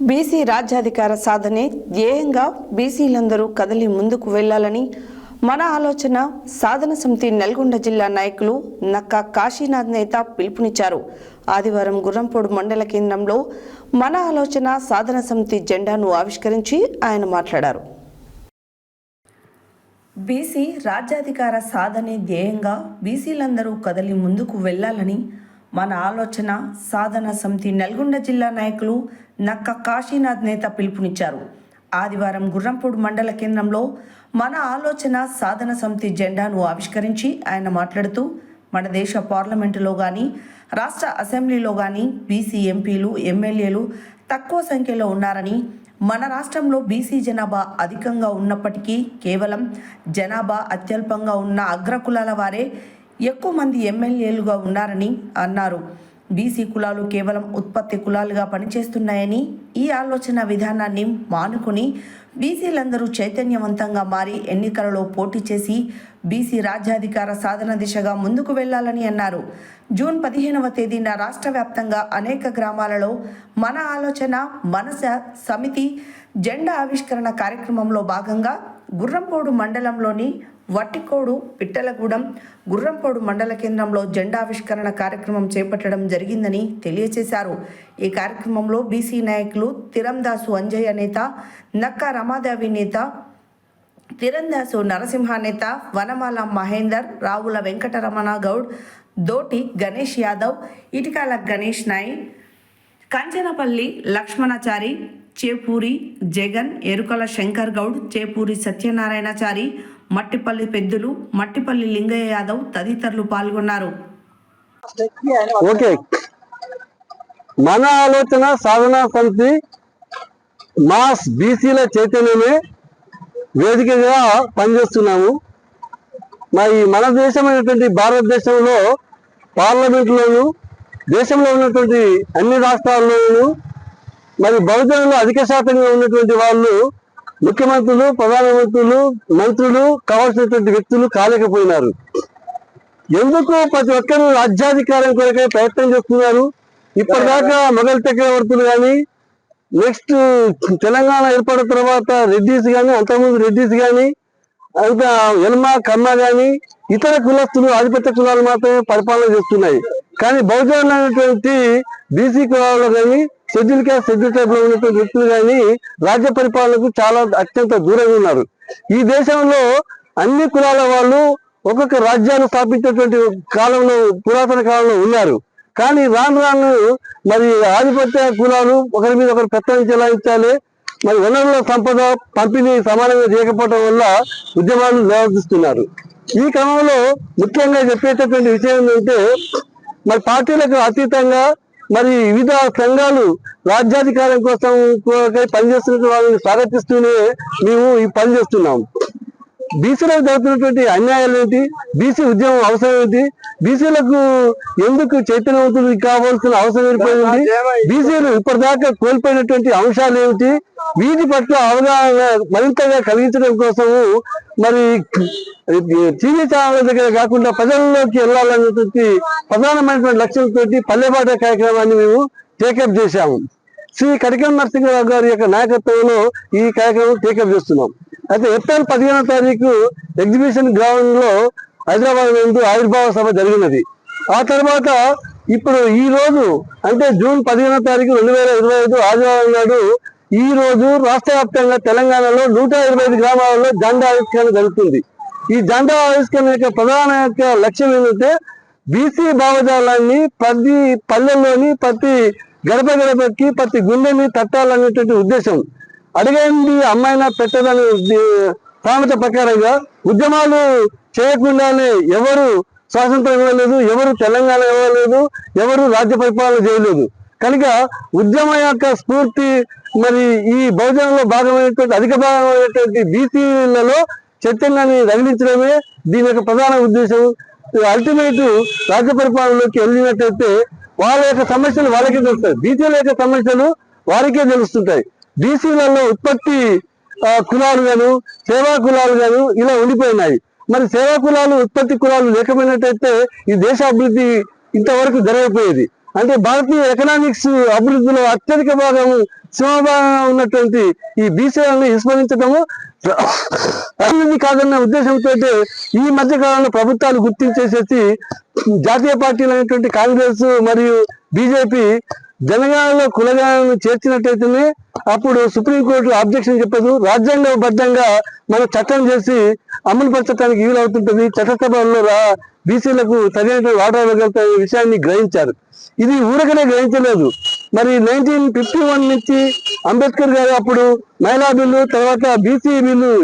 BC రాజ్యాధికార సాధనే ధ్యేయంగా బీసీలందరూ కదలి ముందుకు వెళ్ళాలని మన ఆలోచన సాధన సమితి నల్గొండ జిల్లా నాయకులు నక్క కాశీనాథ్ నేత పిలుపునిచ్చారు. ఆదివారం గుర్రంపోడు మండల కేంద్రంలో మన ఆలోచన సాధన సమితి జెండాను ఆవిష్కరించి ఆయన మాట్లాడారు. బీసీ రాజ్యాధికార సాధనే ధ్యేయంగా బీసీలందరూ కదలి ముందుకు వెళ్ళాలని మన ఆలోచన సాధన సమితి నల్గొండ జిల్లా నాయకులు నక్క కాశీనాథ్ నేత పిలుపునిచ్చారు. ఆదివారం గుర్రంపూడి మండల కేంద్రంలో మన ఆలోచన సాధన సమితి జెండాను ఆవిష్కరించి ఆయన మాట్లాడుతూ మన దేశ పార్లమెంటులో కానీ రాష్ట్ర అసెంబ్లీలో కానీ బీసీ ఎంపీలు ఎమ్మెల్యేలు తక్కువ సంఖ్యలో ఉన్నారని మన రాష్ట్రంలో బీసీ జనాభా అధికంగా ఉన్నప్పటికీ కేవలం జనాభా అత్యల్పంగా ఉన్న అగ్రకులాల వారే ఎక్కువ మంది ఎమ్మెల్యేలుగా ఉన్నారని అన్నారు. బీసీ కులాలు కేవలం ఉత్పత్తి కులాలుగా పనిచేస్తున్నాయని ఈ ఆలోచన విధానాన్ని మానుకుని బీసీలందరూ చైతన్యవంతంగా మారి ఎన్నికలలో పోటీ చేసి బీసీ రాజ్యాధికార సాధన దిశగా ముందుకు వెళ్ళాలని అన్నారు. జూన్ పదిహేనవ తేదీన రాష్ట్ర వ్యాప్తంగా అనేక గ్రామాలలో మన ఆలోచన మనస సమితి జెండా ఆవిష్కరణ కార్యక్రమంలో భాగంగా గుర్రంపోడు మండలంలోని వట్టికోడు పిట్టలగూడెం గుర్రంపోడు మండల కేంద్రంలో జెండా ఆవిష్కరణ కార్యక్రమం చేపట్టడం జరిగిందని తెలియజేశారు ఈ కార్యక్రమంలో బీసీ నాయకులు తిరందాసు అంజయ్య నేత నక్కా రమాదేవి నేత తిరందాసు నరసింహ నేత వనమాల మహేందర్ రావుల వెంకటరమణ గౌడ్ దోటి గణేష్ యాదవ్ ఇటికాల గణేష్ నాయ్ కంచనపల్లి లక్ష్మణాచారి చేపూరి జగన్ ఎరుకల శంకర్ గౌడ్ చేపూరి సత్యనారాయణచారి మట్టిపల్లి పెద్దులు మట్టిపల్లి లింగయ్య యాదవ్ తదితరులు పాల్గొన్నారు. ఓకే. మన ఆలోచన సాధనా సమితి మాస్ బీసీల చైతన్యమే వేదికగా పనిచేస్తున్నాము. మరి మన దేశమైనటువంటి భారతదేశంలో పార్లమెంట్లోను దేశంలో ఉన్నటువంటి అన్ని రాష్ట్రాల్లోనూ మరి బహుజనులు అధిక శాతంగా ఉన్నటువంటి వాళ్ళు ముఖ్యమంత్రులు ప్రధానమంత్రులు మంత్రులు కావాల్సినటువంటి వ్యక్తులు కాలేకపోయినారు. ఎందుకు ప్రతి ఒక్కరు రాజ్యాధికారం కొరకే ప్రయత్నం చేస్తున్నారు? ఇప్పటిదాకా మొఘల్ చక్రవర్తులు కానీ నెక్స్ట్ తెలంగాణ ఏర్పడిన తర్వాత రెడ్డిస్ కానీ అంతకుముందు రెడ్డిస్ కానీ ఇంకా ఎల్మ కమ్మ కానీ ఇతర కులస్తులు ఆధిపత్య కులాలు మాత్రమే పరిపాలన చేస్తున్నాయి. కానీ బహుజనులు అనేటువంటి బీసీ కులాల్లో కానీ షెడ్యూల్ క్యాస్ట్ షెడ్యూల్ టైప్లో ఉన్నటువంటి వ్యక్తులు కానీ రాజ్య పరిపాలనకు చాలా అత్యంత దూరంగా ఉన్నారు. ఈ దేశంలో అన్ని కులాల వాళ్ళు ఒక్కొక్క రాజ్యాన్ని స్థాపించేటువంటి కాలంలో పురాతన కాలంలో ఉన్నారు. కానీ రాను రాను మరి ఆధిపత్య కులాలు ఒకరి మీద ఒకరు పెత్తనం చెలాయించాలి. మరి వనరుల సంపద పంపిణీ సమానంగా చేయకపోవడం వల్ల ఉద్యమాలు నిర్వర్తిస్తున్నారు. ఈ క్రమంలో ముఖ్యంగా చెప్పేటటువంటి విషయం ఏంటంటే మరి పార్టీలకు అతీతంగా మరి వివిధ సంఘాలు రాజ్యాధికారం కోసం పనిచేస్తున్న వాళ్ళని స్వాగతిస్తూనే మేము ఈ పని చేస్తున్నాం. బీసీలకు జరుగుతున్నటువంటి అన్యాయాలు ఏంటి? బీసీ ఉద్యమం అవసరం ఏంటి? బీసీలకు ఎందుకు చైతన్యవంతులు కావాల్సిన అవసరం ఏర్పడింది? బీసీలు ఇప్పటిదాకా కోల్పోయినటువంటి అంశాలు ఏమిటి? వీటి పట్ల అవగాహన మరింతగా కలిగించడం కోసము మరి టీవీ ఛానల్ దగ్గర కాకుండా ప్రజల్లోకి వెళ్ళాలనేటువంటి ప్రధానమైనటువంటి లక్ష్యంతో పల్లెబాట కార్యక్రమాన్ని మేము టేకప్ చేశాము. శ్రీ కడికం నరసింహరావు గారి యొక్క నాయకత్వంలో ఈ కార్యక్రమం టేకప్ చేస్తున్నాం. అయితే ఏప్రిల్ పదిహేనో తారీఖు ఎగ్జిబిషన్ గ్రౌండ్లో హైదరాబాద్ నందు ఆవిర్భావ సభ జరిగినది. ఆ తర్వాత ఇప్పుడు ఈ రోజు అంటే జూన్ పదిహేనో తారీఖు రెండు వేల ఇరవై ఐదు ఆదివారం నాడు ఈ రోజు రాష్ట్ర వ్యాప్తంగా తెలంగాణలో నూట ఇరవై ఐదు గ్రామాలలో జెండా ఆవిష్కరణ జరుగుతుంది. ఈ జెండా ఆవిష్కరణ యొక్క ప్రధాన యొక్క లక్ష్యం ఏంటంటే బీసీ భావజాలాన్ని ప్రతి పల్లెల్లోని ప్రతి గడప గడపకి ప్రతి గుండెని తట్టాలనేటువంటి ఉద్దేశం. అడిగేది అమ్మాయినా పెట్టదని ప్రాణత ప్రకారంగా ఉద్యమాలు చేయకుండానే ఎవరు స్వాతంత్రం ఇవ్వలేదు ఎవరు తెలంగాణ ఇవ్వలేదు ఎవరు రాజ్య పరిపాలన చేయలేదు. కనుక ఉద్యమం యొక్క స్ఫూర్తి మరి ఈ బహుజనంలో భాగమైనటువంటి అధిక భాగమైనటువంటి బీసీలలో చైతన్యాన్ని రగిలించడమే దీని యొక్క ప్రధాన ఉద్దేశం. అల్టిమేట్ రాజ్య పరిపాలనలోకి వెళ్ళినట్టయితే వాళ్ళ యొక్క సమస్యలు వాళ్ళకే తెలుస్తాయి. బీసీల యొక్క సమస్యలు వారికే తెలుస్తుంటాయి. బీసీలలో ఉత్పత్తి కులాలు గాను సేవా కులాలు గాను ఇలా ఉండిపోయినాయి. మరి సేవా కులాలు ఉత్పత్తి కులాలు లేకపోయినట్టయితే ఈ దేశ అభివృద్ధి ఇంతవరకు జరగకపోయేది. అంటే భారతీయ ఎకనామిక్స్ అభివృద్ధిలో అత్యధిక భాగం సింహభాగంగా ఉన్నటువంటి ఈ బీసీలను విస్మరించడము అభివృద్ధి కాదన్న ఉద్దేశంతో ఈ మధ్య కాలంలో ప్రభుత్వాలు గుర్తించేసేసి జాతీయ పార్టీలు అనేటువంటి కాంగ్రెస్ మరియు బీజేపీ జనగణనలో కులగాలను చేర్చినట్టయితేనే అప్పుడు సుప్రీంకోర్టులో అబ్జెక్షన్ చెప్పదు. రాజ్యాంగబద్ధంగా మనం చట్టం చేసి అమలు పరచడానికి వీలవుతుంటుంది చట్టసభల్లో రా- బీసీలకు సరైన వాటా ఇవ్వగలుగుతాయి విషయాన్ని గ్రహించారు. ఇది ఊరకనే గ్రహించలేదు. మరి నైన్టీన్ ఫిఫ్టీ వన్ నుంచి అంబేద్కర్ గారు అప్పుడు మహిళా బిల్లు తర్వాత బీసీ బిల్లు